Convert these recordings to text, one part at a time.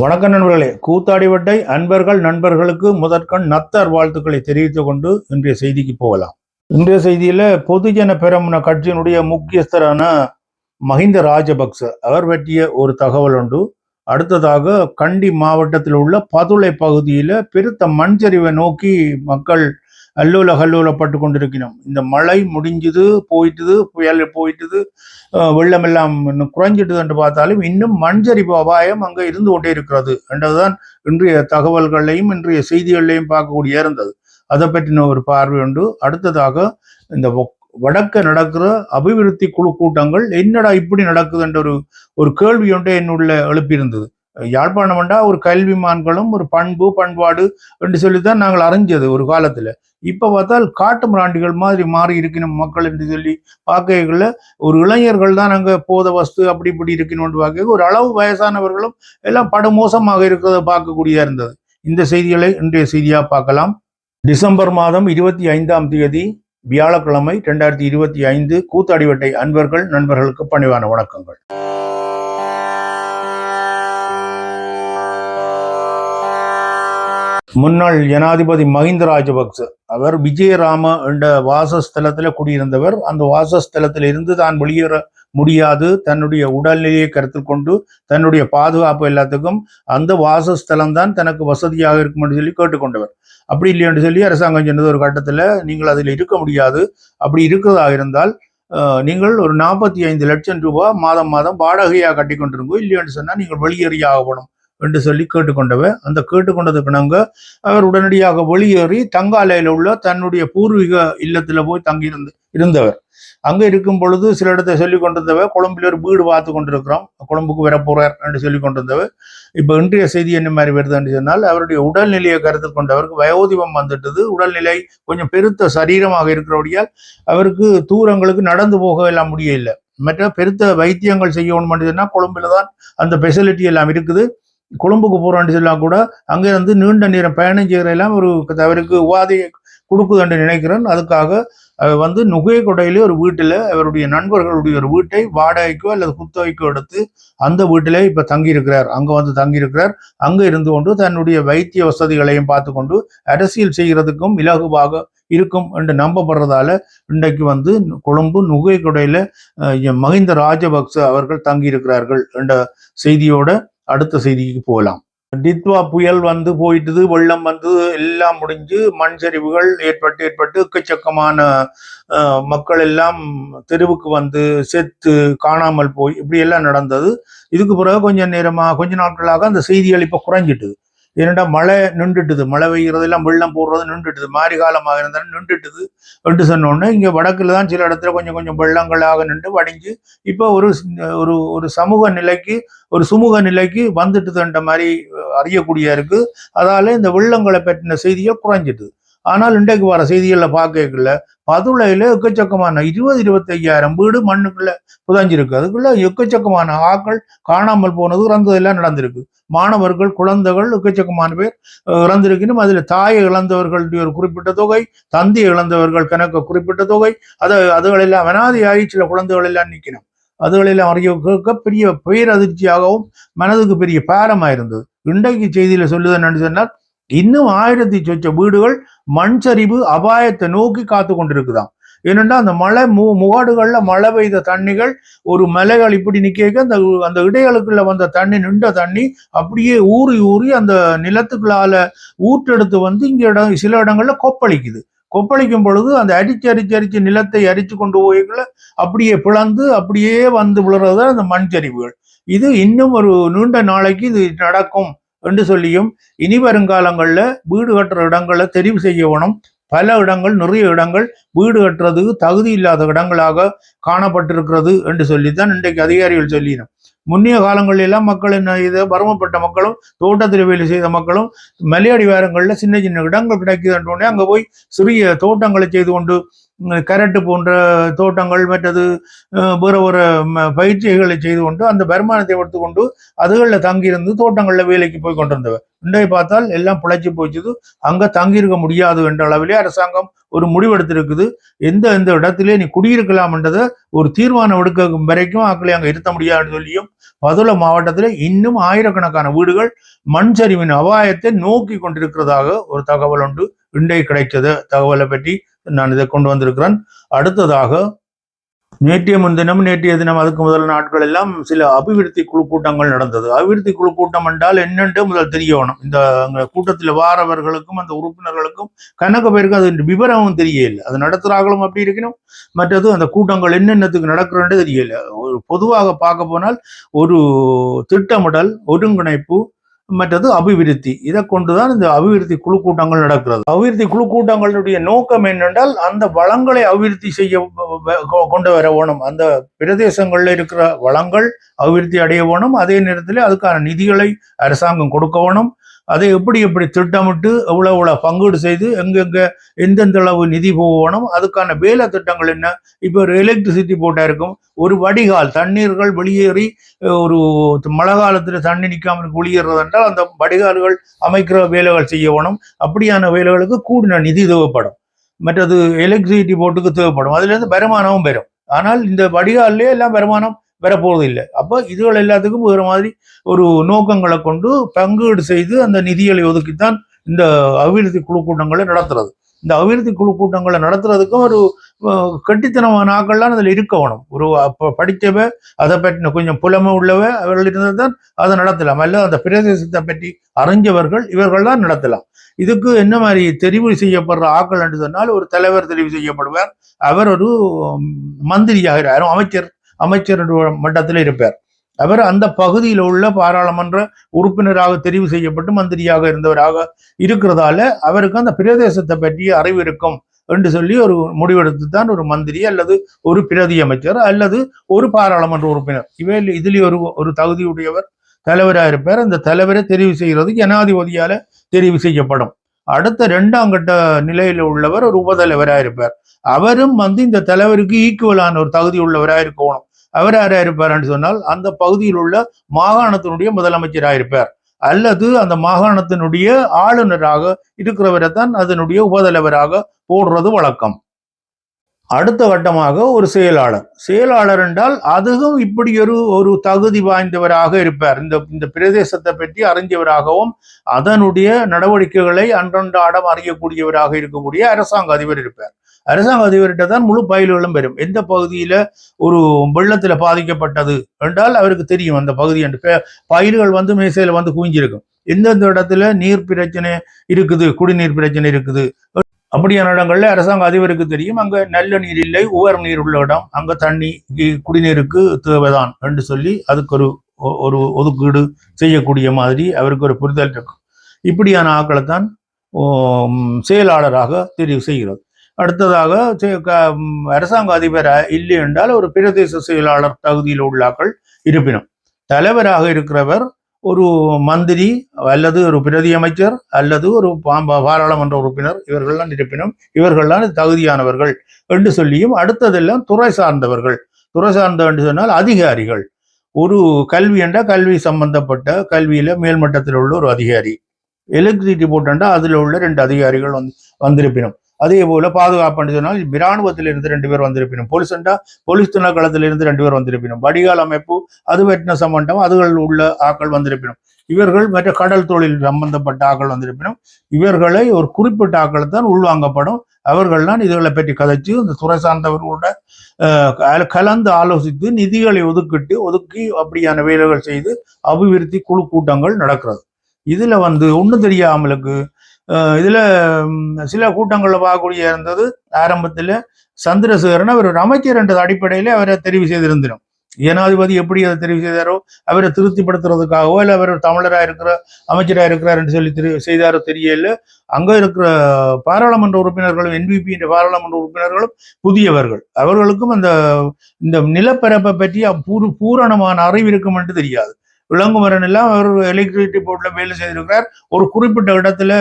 வணக்கம் நண்பர்களே. கூத்தாடிவட்டை அன்பர்கள் நண்பர்களுக்கு முதற்கண் நத்தர் வாழ்த்துக்களை தெரிவித்துக் கொண்டு இன்றைய செய்திக்கு போகலாம். இன்றைய செய்தியில பொதுஜன பெரமுன கட்சியினுடைய முக்கியஸ்தரான மஹிந்த ராஜபக்ச அவர் பற்றிய ஒரு தகவல் உண்டு. அடுத்ததாக கண்டி மாவட்டத்தில் உள்ள பதுளை பகுதியில பெருத்த மண்சரிவை நோக்கி மக்கள் அல்லூல கல்லூலப்பட்டு கொண்டிருக்கணும் இந்த மழை முடிஞ்சுது போயிட்டுது புயல் போயிட்டுது வெள்ளம் எல்லாம் இன்னும் குறைஞ்சிட்டுது என்று பார்த்தாலும் இன்னும் மண்சரிவு அபாயம் அங்கே இருந்து கொண்டே இருக்கிறது என்றதுதான் இன்றைய தகவல்களையும் இன்றைய செய்திகளையும் பார்க்கக்கூடிய இருந்தது அதை பற்றின ஒரு பார்வை உண்டு. அடுத்ததாக இந்த வடக்க நடக்கிற அபிவிருத்தி குழு கூட்டங்கள் என்னடா இப்படி நடக்குதுன்ற ஒரு ஒரு கேள்வி ஒன்றே என்னுள்ள எழுப்பியிருந்தது. யாழ்ப்பாணம் என்றா ஒரு கல்விமான்களும் ஒரு பண்பு பண்பாடு என்று சொல்லித்தான் நாங்கள் அறிஞ்சது ஒரு காலத்துல. இப்ப பார்த்தால் காட்டு மிராண்டிகள் மாதிரி மாறி இருக்கணும் மக்கள் என்று சொல்லி பார்க்கல ஒரு இளைஞர்கள் தான் அங்க போத வஸ்து அப்படி இப்படி இருக்கணும்னு பார்க்க ஒரு அளவு வயசானவர்களும் எல்லாம் படுமோசமாக இருக்கிறத பார்க்கக்கூடிய இருந்தது. இந்த செய்திகளை இன்றைய செய்தியா பார்க்கலாம். டிசம்பர் மாதம் இருபத்தி ஐந்தாம் தேதி வியாழக்கிழமை ரெண்டாயிரத்தி இருபத்தி ஐந்து கூத்தாடிவட்டை அன்பர்கள் நண்பர்களுக்கு பணிவான வணக்கங்கள். முன்னாள் ஜனாதிபதி மஹிந்த ராஜபக்ச. அவர் விஜயராம என்ற வாசஸ்தலத்துல குடியிருந்தவர். அந்த வாசஸ்தலத்தில் இருந்து தான் வெளியேற முடியாது. தன்னுடைய உடல்நிலையை கருத்தில் கொண்டு தன்னுடைய பாதுகாப்பு எல்லாத்துக்கும் அந்த வாசஸ்தலம் தான் தனக்கு வசதியாக இருக்கும் என்று சொல்லி கேட்டுக்கொண்டவர். அப்படி இல்லை என்று சொல்லி அரசாங்கம் சொன்னது ஒரு கட்டத்துல நீங்கள் அதில் இருக்க முடியாது. அப்படி இருக்கிறதா இருந்தால் நீங்கள் ஒரு நாற்பத்தி ஐந்து லட்சம் ரூபாய் மாதம் மாதம் வாடகையாக கட்டி கொண்டிருங்கோ இல்லையென்று சொன்னால் நீங்கள் வெளியேறி ஆகணும். என்று சொல்லி கேட்டுக்கொண்டவர். அந்த கேட்டுக்கொண்டதுக்கு நாங்க அவர் உடனடியாக வெளியேறி தங்காலையில் உள்ள தன்னுடைய பூர்வீக இல்லத்துல போய் தங்கியிருந்து இருந்தவர். அங்க இருக்கும் பொழுது சில இடத்தை சொல்லி கொண்டிருந்தவர் கொழும்பில் ஒரு வீடு பார்த்து கொண்டிருக்கிறோம் கொழும்புக்கு வரப்போறார் என்று சொல்லி கொண்டிருந்தவர். இப்ப இன்றைய செய்தி என்ன மாதிரி வருது என்று சொன்னால் அவருடைய உடல்நிலையை கருத்து கொண்டவருக்கு வயோதிபம் வந்துட்டது. உடல்நிலை கொஞ்சம் பெருத்த சரீரமாக இருக்கிறபடியால் அவருக்கு தூரங்களுக்கு நடந்து போக எல்லாம் முடியல மற்ற பெருத்த வைத்தியங்கள் செய்யணும் சொன்னால் கொழும்புல தான் அந்த ஃபெசிலிட்டி எல்லாம் இருக்குது. கொழும்புக்கு போகிறான்னு சொன்னா கூட அங்கேருந்து நீண்ட நேரம் பயணம் செய்கிறதெல்லாம் ஒரு அவருக்கு உபாதையை கொடுக்குது என்று நினைக்கிறேன். அதுக்காக வந்து நுகையக்கொடையிலே ஒரு வீட்டில் அவருடைய நண்பர்களுடைய ஒரு வீட்டை வாடகைக்கோ அல்லது குத்தகைக்கோ எடுத்து அந்த வீட்டிலே இப்போ தங்கியிருக்கிறார். அங்கே வந்து தங்கியிருக்கிறார். அங்கே இருந்து கொண்டு தன்னுடைய வைத்திய வசதிகளையும் பார்த்து கொண்டு அரசியல் செய்கிறதுக்கும் இலகுவாக இருக்கும் என்று நம்பப்படுறதால இன்றைக்கு வந்து கொழும்பு நுகைக்கொடையில் மஹிந்த ராஜபக்ச அவர்கள் தங்கியிருக்கிறார்கள் என்ற செய்தியோட அடுத்த செய்திக்கு போகலாம். டித்வா புயல் வந்து போயிட்டுது வெள்ளம் வந்து எல்லாம் முடிஞ்சு மண் சரிவுகள் ஏற்பட்டு ஏற்பட்டு எக்கச்சக்கமான மக்கள் எல்லாம் தெருவுக்கு வந்து செத்து காணாமல் போய் இப்படி எல்லாம் நடந்தது. இதுக்கு பிறகு கொஞ்சம் நேரமாக கொஞ்ச நாட்களாக அந்த செய்திகள் இப்ப குறைஞ்சிட்டுது. என்னடா மழை நின்றுட்டுது? மழை பெய்கிறது எல்லாம் வெள்ளம் போடுறது நின்றுட்டுது. மாறி காலமாக இருந்தாலும் நின்றுட்டுது என்று சொன்னோடனே இங்க வடக்கில் தான் சில இடத்துல கொஞ்சம் கொஞ்சம் வெள்ளங்களாக நின்று வடிஞ்சு இப்போ ஒரு ஒரு ஒரு சமூக நிலைக்கு ஒரு சுமூக நிலைக்கு வந்துட்டுதுன்ற மாதிரி அறியக்கூடிய இருக்கு. அதால இந்த வெள்ளங்களை பற்றின செய்திகள் குறைஞ்சிட்டுது. ஆனால் இன்றைக்கு வர செய்திகளில் பார்க்கல பதுளையில எக்கச்சக்கமான இருபது இருபத்தையாயிரம் வீடு மண்ணுக்குள்ள புதஞ்சிருக்கு. அதுக்குள்ள எக்கச்சக்கமான ஆக்கள் காணாமல் போனது இறந்ததெல்லாம் நடந்திருக்கு. மாணவர்கள் குழந்தைகள் எக்கச்சக்கமான பேர் இறந்திருக்கணும் அதுல தாயை இழந்தவர்களுடைய ஒரு குறிப்பிட்ட தொகை தந்தையை இழந்தவர்கள் கணக்கு குறிப்பிட்ட தொகை அதை அதுகளெல்லாம் அனாதையாகி சில குழந்தைகள் எல்லாம் நிக்கணும் அதுகளெல்லாம் அறிய கேட்க பெரிய பேரதிர்ச்சியாகவும் மனதுக்கு பெரிய பாரமாக இருந்தது இன்றைக்கு செய்தியில சொல்லுது என்னன்னு சொன்னால் இன்னும் ஆயிரத்தி சொச்ச வீடுகள் மண் சரிவு அபாயத்தை நோக்கி காத்து கொண்டிருக்குதாம். ஏனென்றா அந்த மலை மு முகாடுகளில் மழை பெய்த தண்ணிகள் ஒரு மலைகள் இப்படி நிற்க அந்த அந்த இடைகளுக்குள்ள வந்த தண்ணி நின்ற தண்ணி அப்படியே ஊறி ஊறி அந்த நிலத்துக்குள்ளால ஊற்றெடுத்து வந்து இங்கே இடம் சில இடங்கள்ல கொப்பளிக்குது. கொப்பளிக்கும் பொழுது அந்த அரிச்சு அரிச்சு அரிச்சு நிலத்தை அரிச்சு கொண்டு போய்க்குள்ள அப்படியே பிளந்து அப்படியே வந்து விழுறது அந்த மண் சரிவுகள். இது இன்னும் ஒரு நீண்ட நாளைக்கு இது நடக்கும். என்று சொல்லியும் இனி வருங்காலங்களில் வீடு கட்டுற இடங்களை தெரிவு செய்யணும் பல இடங்கள் நிறைய இடங்கள் வீடு கட்டுறதுக்கு தகுதி இல்லாத இடங்களாக காணப்பட்டிருக்கிறது என்று சொல்லித்தான் இன்றைக்கு அதிகாரிகள் சொல்லினோம். முன்னைய காலங்களில் எல்லாம் மக்கள் என்ன இது பருமப்பட்ட மக்களும் தோட்டத்தில் வேலை செய்த மக்களும் மலையடிவாரங்களில் சின்ன சின்ன இடங்கள் கிடைக்குதுன்றோடனே அங்கே போய் சிறிய தோட்டங்களை செய்து கொண்டு கரட்டு போன்ற தோட்டங்கள் மற்றது வேற ஒரு பயிற்சிகளை செய்து கொண்டு அந்த வருமானத்தை எடுத்துக்கொண்டு அதுகளில் தங்கியிருந்து தோட்டங்களில் வேலைக்கு போய் கொண்டிருந்தவர். இன்றைய பார்த்தால் எல்லாம் பிழைச்சி போச்சுது. அங்க தங்கியிருக்க முடியாது என்ற அளவிலே அரசாங்கம் ஒரு முடிவெடுத்திருக்குது. எந்த எந்த இடத்திலே நீ குடியிருக்கலாம்ன்றதை ஒரு தீர்மானம் எடுக்க வரைக்கும் ஆக்களை அங்க இருத்த முடியாதுன்னு சொல்லியும் பதுளை மாவட்டத்தில் இன்னும் ஆயிரக்கணக்கான வீடுகள் மண் சரிவின் அபாயத்தை நோக்கி கொண்டிருக்கிறதாக ஒரு தகவல் ஒன்று இன்றைக்கு கிடைத்தது தகவலை பற்றி நான் இதை கொண்டு வந்திருக்கிறேன். அடுத்ததாக நேற்றைய முன்தினம் நேற்றைய தினம் அதுக்கு முதல் நாட்கள் எல்லாம் சில அபிவிருத்தி குழு கூட்டங்கள் நடந்தது. அபிவிருத்தி குழு கூட்டம் என்றால் என்னென்று முதல் தெரியணும். இந்த கூட்டத்தில் வாரவர்களுக்கும் அந்த உறுப்பினர்களுக்கும் கணக்கு பேருக்கு அது விவரமும் தெரியல அது நடத்துகிறார்களும் அப்படி இருக்கணும் மற்றது அந்த கூட்டங்கள் என்னென்னத்துக்கு நடக்கிறன்றது தெரியல ஒரு பொதுவாக பார்க்க போனால் ஒரு திட்டமிடல் ஒருங்கிணைப்பு மற்றது அபிவிருத்தி. இதை கொண்டுதான் இந்த அபிவிருத்தி குழு கூட்டங்கள் நடக்கிறது. அபிவிருத்தி குழு கூட்டங்களுடைய நோக்கம் என்னென்றால் அந்த வளங்களை அபிவிருத்தி செய்ய கொ- கொண்டு வர வேணும். அந்த பிரதேசங்களில் இருக்கிற வளங்கள் அபிவிருத்தி அடைய வேணும். அதே நேரத்தில் அதுக்கான நிதிகளை அரசாங்கம் கொடுக்க வேணும். அதை எப்படி எப்படி திட்டமிட்டு எவ்வளோ எவ்வளோ பங்கீடு செய்து எங்கெங்க எந்தெந்த அளவு நிதி போகணும் அதுக்கான வேலை திட்டங்கள் என்ன? இப்போ ஒரு எலக்ட்ரிசிட்டி போட்டா இருக்கும் ஒரு வடிகால் தண்ணீர்கள் வெளியேறி ஒரு மழை காலத்தில் தண்ணி நிற்காமல் வெளியேறது என்றால் அந்த வடிகால்கள் அமைக்கிற வேலைகள் செய்ய வேணும் அப்படியான வேலைகளுக்கு கூடின நிதி தேவைப்படும். மற்றது எலக்ட்ரிசிட்டி போட்டுக்கு தேவைப்படும். அதுலேருந்து வருமானமும் பெறும். ஆனால் இந்த வடிகால்லே எல்லாம் வருமானம் வரப்போறது இல்லை அப்போ இதுகள் எல்லாத்துக்கும் வேறு மாதிரி ஒரு நோக்கங்களை கொண்டு பங்கீடு செய்து அந்த நிதிகளை ஒதுக்கித்தான் இந்த அபிவிருத்தி குழு கூட்டங்களை நடத்துறது. இந்த அபிவிருத்தி குழு கூட்டங்களை நடத்துறதுக்கும் ஒரு அஹ், கெட்டித்தனமான ஆக்கள்லாம் அதில் இருக்க வேணும். ஒரு அப்போ படித்தவ அதை பற்றின கொஞ்சம் புலமை உள்ளவ அவர்கள் இருந்தால் தான் அதை நடத்தலாம். அல்ல அந்த பிரதேசத்தை பற்றி அறிஞ்சவர்கள் இவர்கள் தான் நடத்தலாம். இதுக்கு என்ன மாதிரி தெரிவு செய்யப்படுற ஆக்கள் என்று சொன்னால் ஒரு தலைவர் தெரிவு செய்யப்படுவார். அவர் ஒரு மந்திரி மந்திரியாக அமைச்சர். அமைச்சர் மட்டத்தில் இருப்பார். அவர் அந்த பகுதியில் உள்ள பாராளுமன்ற உறுப்பினராக தெரிவு செய்யப்பட்டு மந்திரியாக இருந்தவராக இருக்கிறதால அவருக்கு அந்த பிரதேசத்தை பற்றிய அறிவு இருக்கும் என்று சொல்லி ஒரு முடிவெடுத்து தான் ஒரு மந்திரி அல்லது ஒரு பிரதி அமைச்சர் அல்லது ஒரு பாராளுமன்ற உறுப்பினர். இவையில் இதில் ஒரு ஒரு தகுதியுடையவர் தலைவராக இருப்பார். அந்த தலைவரை தெரிவு செய்கிறது ஜனாதிபதியால தெரிவு செய்யப்படும். அடுத்த இரண்டாம் கட்ட நிலையில உள்ளவர் ஒரு உபதலைவராக இருப்பார். அவரும் வந்து இந்த தலைவருக்கு ஈக்குவலான ஒரு தகுதி உள்ளவராக இருக்கணும். அவர் யாரா என்று சொன்னால் அந்த பகுதியில் உள்ள மாகாணத்தினுடைய முதலமைச்சராக இருப்பார் அல்லது அந்த மாகாணத்தினுடைய ஆளுநராக இருக்கிறவரை தான் அதனுடைய உபதலைவராக போடுறது வழக்கம். அடுத்த கட்டமாக ஒரு செயலாளர். செயலாளர் என்றால் அதுவும் இப்படி ஒரு ஒரு தகுதி வாய்ந்தவராக இருப்பார். இந்த இந்த பிரதேசத்தை பற்றி அறிஞ்சவராகவும் அதனுடைய நடவடிக்கைகளை அன்றன்றாடம் அறியக்கூடியவராக இருக்கக்கூடிய அரசாங்க அதிபர் இருப்பார். அரசாங்க அதிபர்கிட்ட தான் முழு பயில்களும் பெறும். எந்த பகுதியில ஒரு வெள்ளத்துல பாதிக்கப்பட்டது என்றால் அவருக்கு தெரியும் அந்த பகுதி என்று. பே- பயிர்கள் வந்து மேசையில வந்து குவிஞ்சிருக்கும். எந்தெந்த இடத்துல நீர் பிரச்சனை இருக்குது குடிநீர் பிரச்சனை இருக்குது. அப்படியான இடங்கள்ல அரசாங்க அதிபருக்கு தெரியும் அங்க நல்ல நீர் இல்லை உவர் நீர் உள்ள இடம் அங்க தண்ணி குடிநீருக்கு தேவைதான் என்று சொல்லி அதுக்கு ஒரு ஒ- ஒரு ஒதுக்கீடு செய்யக்கூடிய மாதிரி அவருக்கு ஒரு புரிதல் இருக்கும். இப்படியான ஆக்களை தான் செயலாளராக தெரிவு செய்கிறது. அடுத்ததாக அரசாங்க அதிபர் இல்லை என்றால் ஒரு பிரதேச செயலாளர் தகுதியில் உள்ள ஆக்கள் இருப்பினும். தலைவராக இருக்கிறவர் ஒரு மந்திரி அல்லது ஒரு பிரதி அமைச்சர் அல்லது ஒரு பாராளுமன்ற உறுப்பினர் இவர்கள்லாம் இருப்பினும் இவர்கள்லாம் தகுதியானவர்கள் என்று சொல்லியும் அடுத்ததெல்லாம் துறை சார்ந்தவர்கள். துறை சார்ந்த என்று சொன்னால் அதிகாரிகள். ஒரு கல்வி என்றால் கல்வி சம்பந்தப்பட்ட கல்வியில மேல்மட்டத்தில் உள்ள ஒரு அதிகாரி. எலக்ட்ரிசிட்டி போட்டா அதில் உள்ள ரெண்டு அதிகாரிகள் வந்து வந்திருப்பினும். அதே போல பாதுகாப்புன்னு சொன்னால் இராணுவத்திலிருந்து ரெண்டு பேர் வந்திருப்பினும் போலீஸ்ண்டா போலீஸ் துணைக்களத்தில் இருந்து ரெண்டு பேர் வந்திருப்பினும் வடிகால் அமைப்பு அது வெட்டின சம்பந்தம் அதுகள் உள்ள ஆக்கள் வந்திருப்பினும் இவர்கள் மற்ற கடல் தொழில் சம்பந்தப்பட்ட ஆக்கள் வந்திருப்பினும் இவர்களை ஒரு குறிப்பிட்ட ஆக்கள் தான் உள்வாங்கப்படும் அவர்கள்லாம் இதுகளை பற்றி கதைச்சு இந்த துறை சார்ந்தவர்களோட கலந்து ஆலோசித்து நிதிகளை ஒதுக்கிட்டு ஒதுக்கி அப்படியான வேலைகள் செய்து அபிவிருத்தி குழு கூட்டங்கள் நடக்கிறது. இதுல வந்து ஒன்றும் தெரியாமலுக்கு இதுல சில கூட்டங்கள்ல பார்க்கக்கூடிய இருந்தது. ஆரம்பத்துல சந்திரசேகரன் அவர் ஒரு அமைச்சர் என்ற அடிப்படையில அவரை தெரிவு செய்திருந்தோம் ஜனாதிபதி எப்படி அதை தெரிவு செய்தாரோ அவரை திருப்திப்படுத்துறதுக்காகவோ இல்லை அவர் தமிழராக இருக்கிற அமைச்சராக இருக்கிறார் என்று சொல்லி தெரி செய்தாரோ தெரியல. அங்க இருக்கிற பாராளுமன்ற உறுப்பினர்களும் என்பிபி என்ற பாராளுமன்ற உறுப்பினர்களும் புதியவர்கள். அவர்களுக்கும் அந்த இந்த நிலப்பரப்பை பற்றி பூர் பூரணமான அறிவு இருக்கும் என்று தெரியாது. விளங்குமரன் எல்லாம் அவர் எலக்ட்ரிசிட்டி போர்டில் வேலை செய்திருக்கிறார். ஒரு குறிப்பிட்ட இடத்துல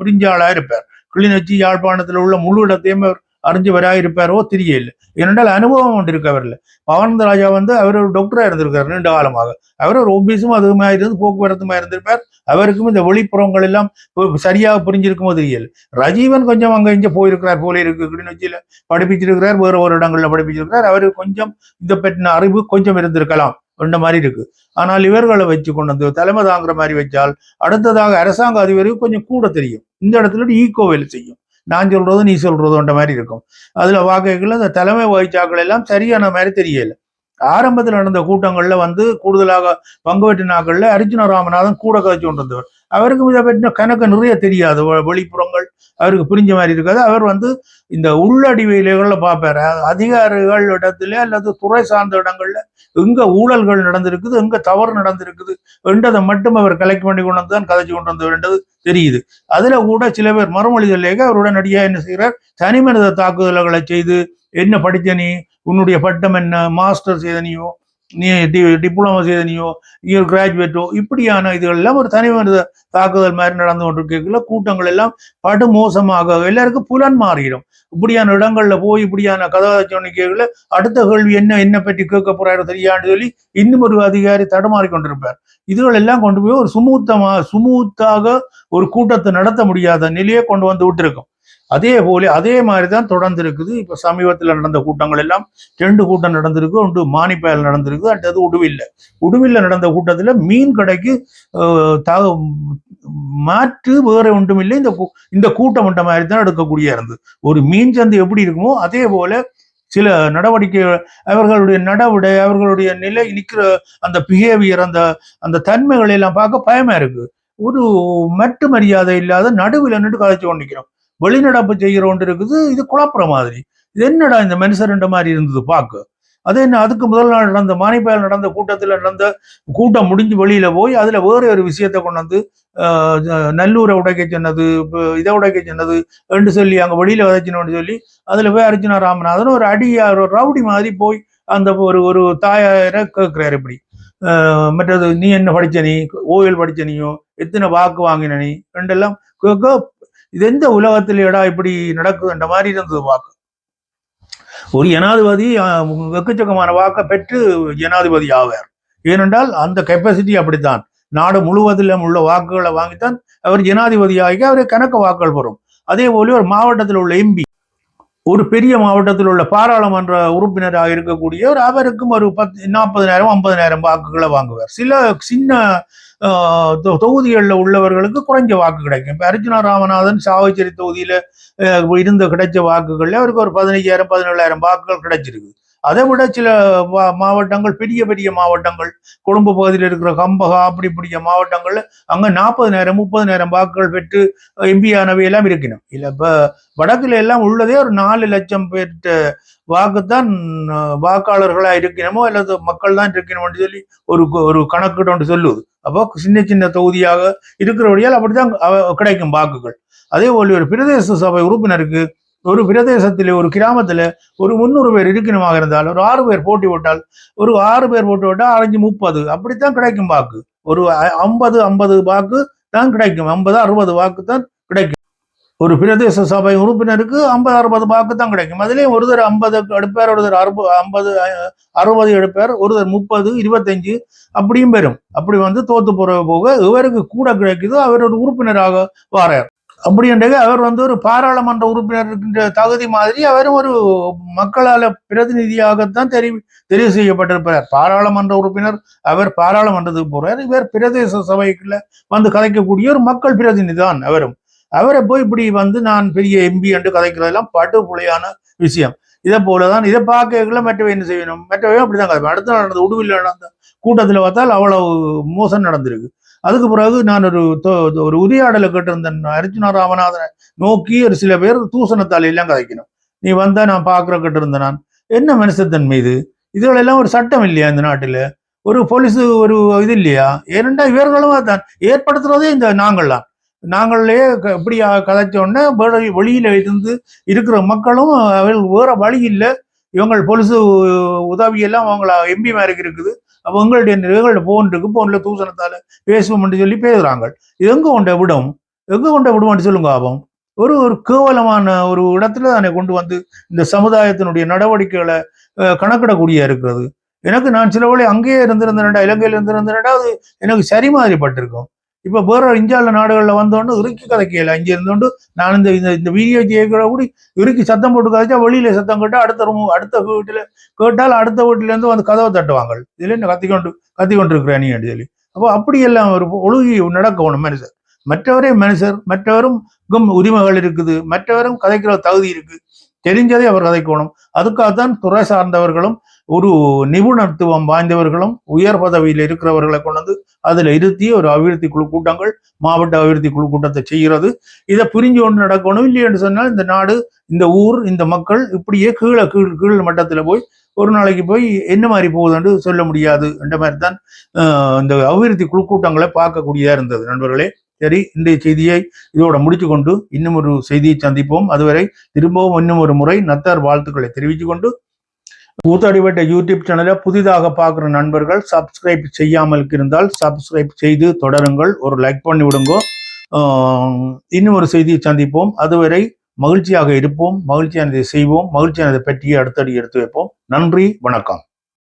பிரிஞ்சாளா இருப்பார். கிளிநொச்சி யாழ்ப்பாணத்தில் உள்ள முழு இடத்தையும் அவர் அறிஞ்சவராக இருப்பாரோ தெரியல. ஏனென்றால் அனுபவம் ஒன்று இருக்கு அவரில். பவானந்த ராஜா வந்து அவர் ஒரு டாக்டராக இருந்திருக்கார் நீண்ட காலமாக. அவர் ஒரு ஓபிஸும் அதுமா இருந்து போக்குவரத்துமா இருந்திருப்பார். அவருக்கும் இந்த வெளிப்புறங்கள் எல்லாம் சரியாக புரிஞ்சிருக்குமோ தெரியல. ரஜீவன் கொஞ்சம் அங்கே இங்கே போயிருக்கிறார் போல இருக்கு. கிளிநொச்சியில படிப்பிச்சிருக்கிறார் வேற ஒரு இடங்களில் படிப்பிச்சிருக்கிறார். அவர் கொஞ்சம் இந்த பற்றின அறிவு கொஞ்சம் இருந்திருக்கலாம். இந்த மாதிரி இருக்கு. ஆனால் இவர்களை வச்சு கொண்டு வந்து தலைமை தாங்குற மாதிரி வச்சால் அடுத்ததாக அரசாங்க அதிபருக்கு கொஞ்சம் கூட தெரியும். இந்த இடத்துல ஈகோ வேலை செய்யும். நான் சொல்றதும் நீ சொல்றதுன்ற மாதிரி இருக்கும். அதுல வாக்கைகள் அந்த தலைமை வகிச்சாக்கள் எல்லாம் சரியான மாதிரி தெரியல. ஆரம்பத்தில் நடந்த கூட்டங்கள்ல வந்து கூடுதலாக பங்கு பெற்ற அர்ஜுன ராமநாதன் கூட கதைச்சு கொண்டிருந்தவர் அவருக்கும் இதை பற்றின கணக்கு நிறைய தெரியாது. வெளிப்புறங்கள் அவருக்கு புரிஞ்ச மாதிரி இருக்காது. அவர் வந்து இந்த உள்ளடி பார்ப்பார். அதிகாரிகள் இடத்துல அல்லது துறை சார்ந்த இடங்கள்ல எங்க ஊழல்கள் நடந்திருக்குது எங்க தவறு நடந்திருக்குது என்றதை மட்டும் அவர் கலெக்ட் பண்ணி கொண்டு வந்து தான் கதைச்சு கொண்டு வந்து என்றது தெரியுது. அதுல கூட சில பேர் மறுமொழிதலேக அவருடனடியாக என்ன செய்கிறார்? தனி மனித தாக்குதல்களை செய்து என்ன படித்த நீ? உன்னுடைய பட்டம் என்ன? மாஸ்டர் செய்தனியோ நீ டி டிப்ளமோ செய்தனியோ நீ ஒரு கிராஜுவேட்டோ இப்படியான இதுகள்லாம் ஒரு தனிமனித தாக்குதல் மாதிரி நடந்து கொண்டிருக்கல கூட்டங்கள் எல்லாம் படு மோசமாக எல்லாருக்கும் புலன் மாறிடும். இப்படியான இடங்கள்ல போய் இப்படியான கதாச்சோனிக்கைகளை அடுத்த கேள்வி என்ன என்ன பற்றி கேட்க போறாரு தெரியான்னு சொல்லி இன்னும் ஒரு அதிகாரி தடுமாறி கொண்டிருப்பார். இதுகள் எல்லாம் கொண்டு போய் ஒரு சுமூத்தமா சுமூத்தாக ஒரு கூட்டத்தை நடத்த முடியாத நிலையை கொண்டு வந்து விட்டுருக்கும். அதே போல அதே மாதிரி தான் தொடர்ந்து இருக்குது இப்போ சமீபத்தில் நடந்த கூட்டங்கள் எல்லாம் ரெண்டு கூட்டம் நடந்திருக்கு ஒன்று மானிப்பாயில் நடந்திருக்கு அடுத்தது உடுவில்ல. உடுவில்ல நடந்த கூட்டத்துல மீன் கடைக்கு அஹ், த- மாற்று வேற ஒன்றும் இல்லை இந்த இந்த கூட்டம் மட்ட மாதிரி தான் எடுக்கக்கூடிய இருந்தது. ஒரு மீன் சந்தை எப்படி இருக்குமோ அதே போல சில நடவடிக்கை அவர்களுடைய நடவடை அவர்களுடைய நிலை நிற்கிற அந்த பிஹேவியர் அந்த அந்த தன்மைகளை எல்லாம் பார்க்க பயமா இருக்கு. ஒரு மட்டு மரியாதை இல்லாத நடுவில் நின்று கதைச்சு கொண்டிருக்கிறோம். வெளிநடப்பு செய்கிற ஒன்று இருக்குது இது குழப்புற மாதிரி. இது என்னடா இந்த மனுஷர்ன்ற மாதிரி இருந்தது பார்க்க அது என்ன அதுக்கு முதல் நாள் நடந்த மானிப்பால் நடந்த கூட்டத்தில் நடந்த கூட்டம் முடிஞ்சு வெளியில போய் அதுல வேறு ஒரு விஷயத்தை கொண்டு வந்து ஆஹ், நல்லூரை உடைக்க சொன்னது இதை உடைக்க சொன்னது என்று சொல்லி அங்க வெளியில விதைச்சினோன்னு சொல்லி அதுல போய் அர்ஜுனா ராமநாதன் ஒரு அடியா ஒரு ரவுடி மாதிரி போய் அந்த ஒரு ஒரு தாயார கேட்கிறாரு இப்படி. ஆஹ், மற்றது நீ என்ன படிச்ச நீ? ஓயல் படிச்ச நீயோ? எத்தனை வாக்கு வாங்கின நீ? ரெண்டெல்லாம் கேட்க இது எந்த உலகத்திலேடா இப்படி நடக்குதுன்ற மாதிரி இருந்தது வாக்கு. ஒரு ஜனாதிபதி வெக்கச்சக்கமான வாக்கை பெற்று ஜனாதிபதி ஆவார். ஏனென்றால் அந்த கெப்பாசிட்டி அப்படித்தான். நாடு முழுவதிலும் உள்ள வாக்குகளை வாங்கித்தான் அவர் ஜனாதிபதி ஆகி அவரை கணக்கு வாக்குகள் பெறும். அதே போல ஒரு மாவட்டத்தில் உள்ள எம்பி ஒரு பெரிய மாவட்டத்தில் உள்ள பாராளுமன்ற உறுப்பினராக இருக்கக்கூடியவர் அவருக்கும் ஒரு பத்து நாற்பதனாயிரம் ஐம்பதனாயிரம் வாக்குகளை வாங்குவார். சில சின்ன தொ- தொகுதிகளில் உள்ளவர்களுக்கு குறைஞ்ச வாக்கு கிடைக்கும். இப்போ அர்ஜுனா ராமநாதன் சாவச்சேரி தொகுதியில இருந்த கிடைச்ச வாக்குகள்ல அவருக்கு ஒரு பதினஞ்சாயிரம் பதினேழாயிரம் வாக்குகள் கிடைச்சிருக்கு. அதை விட சில மாவட்டங்கள் பெரிய பெரிய மாவட்டங்கள் கொழும்பு பகுதியில் இருக்கிற கம்பகா அப்படி இப்படிய நாற்பது அங்க முப்பது நேரம் வாக்குகள் பெற்று எம்பியானவை எல்லாம் இருக்கணும். இல்ல இப்போ வடக்குல எல்லாம் உள்ளதே ஒரு நாலு லட்சம் பேர்கிட்ட வாக்குத்தான் தான் வாக்காளர்களா இருக்கணுமோ அல்லது மக்கள் தான் இருக்கணும்னு சொல்லி ஒரு ஒரு கணக்கு ஒன்று சொல்லுது. அப்போ சின்ன சின்ன தொகுதியாக இருக்கிறபடியால் அப்படித்தான் அவ- கிடைக்கும் வாக்குகள். அதே போல ஒரு பிரதேச சபை உறுப்பினருக்கு ஒரு பிரதேசத்திலே ஒரு கிராமத்துல ஒரு முந்நூறு பேர் இருக்கணுமாக இருந்தால் ஒரு ஆறு பேர் போட்டி போட்டால் ஒரு ஆறு பேர் போட்டி போட்டால் அரைஞ்சு முப்பது. அப்படித்தான் கிடைக்கும் வாக்கு. ஒரு ஐம்பது ஐம்பது வாக்கு தான் கிடைக்கும். ஐம்பது அறுபது வாக்கு தான் கிடைக்கும். ஒரு பிரதேச சபை உறுப்பினருக்கு ஐம்பது அறுபது வாக்கு தான் கிடைக்கும். அதுலேயும் ஒருத்தர் ஐம்பது எடுப்பார் ஒருத்தர் அறுபது ஐம்பது அறுபது எடுப்பார் ஒருத்தர் முப்பது இருபத்தஞ்சு அப்படியும் பெறும். அப்படி வந்து தோத்து போற போக இவருக்கு கூட கிடைக்குதோ அவர் ஒரு உறுப்பினராக வாரார். அப்படி அவர் வந்து ஒரு பாராளுமன்ற உறுப்பினர் இருக்கின்ற தகுதி மாதிரி அவரும் ஒரு மக்களால பிரதிநிதியாகத்தான் தெரிவு தெரிவு செய்யப்பட்டிருப்பார் பாராளுமன்ற உறுப்பினர் அவர் பாராளுமன்றத்துக்கு போறார். இவர் பிரதேச சபைக்குள்ள வந்து கதைக்கக்கூடிய ஒரு மக்கள் பிரதிநிதி தான் அவரும். அவரை போய் இப்படி வந்து நான் பெரிய எம்பி என்று கதைக்கிறதெல்லாம் படுபுலையான விஷயம். இதை போலதான் இதை பார்க்கல மற்றவை என்ன செய்யணும்? மற்றவை அப்படிதான் கதை. அடுத்த நடந்த உடுவில் நடந்த கூட்டத்தில் பார்த்தால் அவ்வளவு மோசம் நடந்திருக்கு. அதுக்கு பிறகு நான் ஒரு ஒரு உரையாடலை கேட்டிருந்தேன். அர்ஜுனா ராமநாதனை நோக்கி ஒரு சில பேர் தூசணத்தாலையெல்லாம் கதைக்கணும். நீ வந்தா நான் பார்க்குற கேட்டிருந்தேன் நான். என்ன மனுஷத்தன் மீது? இதுகளெல்லாம் ஒரு சட்டம் இல்லையா இந்த நாட்டில்? ஒரு போலீஸ் ஒரு இது இல்லையா? ஏனென்றா இவர்களும் தான் ஏற்படுத்துறதே இந்த நாங்கள் தான். நாங்களே இப்படி கதைச்ச உடனே வெளியில இருந்து இருக்கிற மக்களும் அவர்கள் வேற வழி இல்லை. இவங்கள் பொலிசு உதவியெல்லாம் அவங்கள எம்பி மாதிரி இருக்குது. அப்போ உங்களுடைய எங்களுடைய போன் இருக்கு போன்ல தூசணத்தால் பேசுவோம்னு சொல்லி பேசுகிறாங்க இது எங்கே கொண்ட விடும்? எங்கே கொண்ட விடுவோம்னு சொல்லுங்க ஆபம். ஒரு ஒரு கேவலமான ஒரு இடத்துல தானே கொண்டு வந்து இந்த சமுதாயத்தினுடைய நடவடிக்கைகளை கணக்கிடக்கூடிய இருக்கிறது. எனக்கு நான் சில வேளை அங்கேயே இருந்திருந்தேன்டா இலங்கையில் இருந்திருந்தேன்டா அது எனக்கு சரி மாதிரி பட்டிருக்கும் இப்ப வேற இந்தியாவில் நாடுகளில் வந்தோண்டு இறுக்கி கதைக்கல இங்க இருந்தோண்டு நான் இந்த இந்த- இந்த வீடியோ ஜெயிக்கிற கூட இறுக்கி சத்தம் போட்டு கதைச்சா வெளியில சத்தம் கேட்டால் அடுத்த ரூம் அடுத்த வீட்டுல கேட்டால் அடுத்த வீட்டுல இருந்து வந்து கதவை தட்டுவாங்க. இதுல என்ன கத்தி கொண்டு கத்தி கொண்டு இருக்கிறேன் நீ சொல்லி. அப்போ அப்படியெல்லாம் ஒரு ஒழுகி நடக்கணும் மனுஷர். மற்றவரே மனுஷர் மற்றவரும் உரிமைகள் இருக்குது மற்றவரும் கதைக்கிற தகுதி இருக்கு. தெரிஞ்சதை அவர் கதைக்கணும். அதுக்காகத்தான் துறை சார்ந்தவர்களும் ஒரு நிபுணத்துவம் வாய்ந்தவர்களும் உயர் பதவியில் இருக்கிறவர்களை கொண்டு வந்து அதுல இருத்தி ஒரு அபிவிருத்தி குழு கூட்டங்கள் மாவட்ட அபிவிருத்தி குழு கூட்டத்தை செய்கிறது. இதை புரிஞ்சு கொண்டு நடக்கணும் இல்லை என்று சொன்னால் இந்த நாடு இந்த ஊர் இந்த மக்கள் இப்படியே கீழே கீழ் கீழ் மட்டத்தில் போய் ஒரு நாளைக்கு போய் என்ன மாதிரி போகுதுன்னு சொல்ல முடியாது என்ற மாதிரி தான் ஆஹ், இந்த அபிவிருத்தி குழு கூட்டங்களை பார்க்கக்கூடியதாக இருந்தது. நண்பர்களே சரி இன்றைய செய்தியை இதோட முடித்து கொண்டு இன்னும் ஒரு செய்தியை சந்திப்போம். அதுவரை திரும்பவும் இன்னும் ஒரு முறை நத்தார் வாழ்த்துக்களை தெரிவித்துக் கொண்டு யூடியூப் சேனலை புதிதாக பார்க்குற நண்பர்கள் சப்ஸ்கிரைப் செய்யாமல் இருந்தால் சப்ஸ்கிரைப் செய்து தொடருங்கள். ஒரு லைக் பண்ணி விடுங்க. இன்னும் ஒரு செய்தியை சந்திப்போம். அதுவரை மகிழ்ச்சியாக இருப்போம். மகிழ்ச்சியானதை செய்வோம். மகிழ்ச்சியானதை பற்றியே அடுத்தடி எடுத்து வைப்போம். நன்றி வணக்கம்.